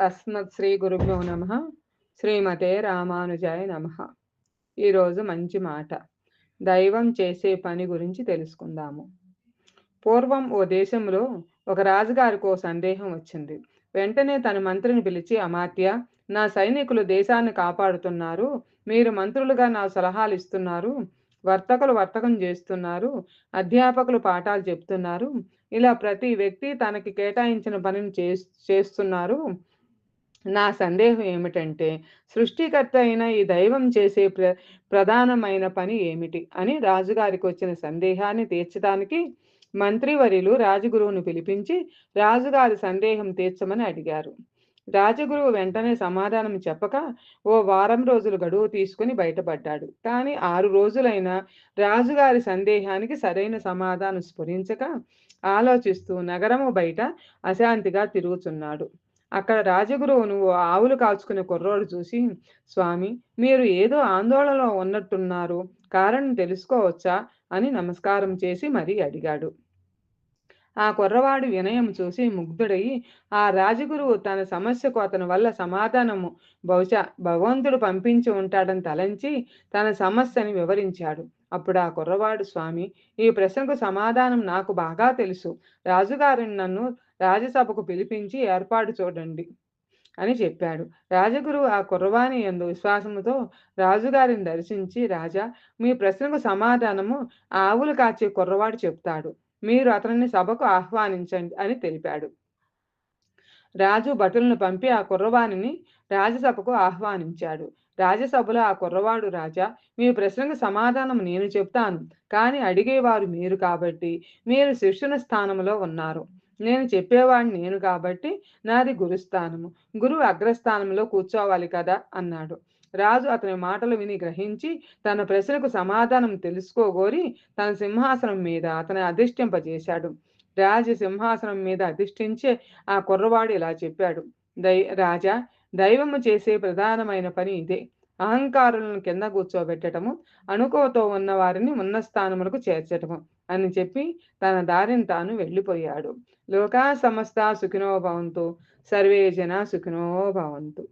అస్మత్ శ్రీ గురుభ్యో నమ. శ్రీమతే రామానుజాయ నమ. ఈరోజు మంచి మాట. దైవం చేసే పని గురించి తెలుసుకుందాము. పూర్వం ఓ దేశంలో ఒక రాజుగారికి ఓ సందేహం వచ్చింది. వెంటనే తన మంత్రిని పిలిచి అమాత్య నా సైనికులు దేశాన్ని కాపాడుతున్నారు. మీరు మంత్రులుగా నా సలహాలు ఇస్తున్నారు. వర్తకులు వర్తకం చేస్తున్నారు. అధ్యాపకులు పాఠాలు చెప్తున్నారు. ఇలా ప్రతి వ్యక్తి తనకి కేటాయించిన పనిని చేస్తున్నారు. నా సందేహం ఏమిటంటే సృష్టికర్త అయిన ఈ దైవం చేసే ప్ర ప్రధానమైన పని ఏమిటి అని రాజుగారికి వచ్చిన సందేహాన్ని తీర్చడానికి మంత్రివర్యులు రాజగురువును పిలిపించి రాజుగారి సందేహం తీర్చమని అడిగారు. రాజగురువు వెంటనే సమాధానం చెప్పక ఓ వారం రోజులు గడువు తీసుకుని బయటపడ్డాడు. కానీ ఆరు రోజులైన రాజుగారి సందేహానికి సరైన సమాధానం స్ఫురించక ఆలోచిస్తూ నగరము బయట అశాంతిగా తిరుగుతున్నాడు. అక్కడ రాజగురువును ఓ ఆవులు కాల్చుకునే కుర్రోడు చూసి స్వామి మీరు ఏదో ఆందోళనలో ఉన్నట్టున్నారు. కారణం తెలుసుకోవచ్చా? అని నమస్కారం చేసి మరీ అడిగాడు. ఆ కుర్రవాడు వినయం చూసి ముగ్ధుడయి ఆ రాజగురువు తన సమస్యకు అతని వల్ల సమాధానము బహుశా భగవంతుడు పంపించి ఉంటాడని తలంచి తన సమస్యని వివరించాడు. అప్పుడు ఆ కుర్రవాడు స్వామి ఈ ప్రశ్నకు సమాధానం నాకు బాగా తెలుసు. రాజుగారిని నన్ను రాజసభకు పిలిపించి ఏర్పాటు చూడండి అని చెప్పాడు. రాజగురువు ఆ కుర్రవాణి ఎందు విశ్వాసముతో రాజుగారిని దర్శించి రాజా మీ ప్రశ్నకు సమాధానము ఆవులు కాచే కుర్రవాడు చెప్తాడు. మీరు అతనిని సభకు ఆహ్వానించండి అని తెలిపాడు. రాజు భటులను పంపి ఆ కుర్రవాణిని రాజసభకు ఆహ్వానించాడు. రాజసభలో ఆ కుర్రవాడు రాజా మీ ప్రశ్నకు సమాధానం నేను చెప్తాను. కానీ అడిగేవారు మీరు కాబట్టి. మీరు శిష్యుని స్థానంలో ఉన్నారు. నేను చెప్పేవాడిని నేను కాబట్టి నాది గురుస్థానము. గురువు అగ్రస్థానంలో కూర్చోవాలి కదా అన్నాడు. రాజు అతని మాటలు విని గ్రహించి తన ప్రశ్నకు సమాధానం తెలుసుకోగోరి తన సింహాసనం మీద అతని అధిష్టింపజేశాడు రాజు సింహాసనం మీద అధిష్ఠించే ఆ కుర్రవాడు ఇలా చెప్పాడు. దై రాజా దైవము చేసే ప్రధానమైన పని ఇదే. అహంకారులను కింద కూర్చోబెట్టటము అణుకోతో ఉన్న వారిని ఉన్న స్థానములకు చేర్చటము. అని చెప్పి తన దారిని తాను వెళ్ళిపోయాడు. లోకా సమస్త సుఖినో భవంతు. సర్వే జన సుఖినో భవంతు.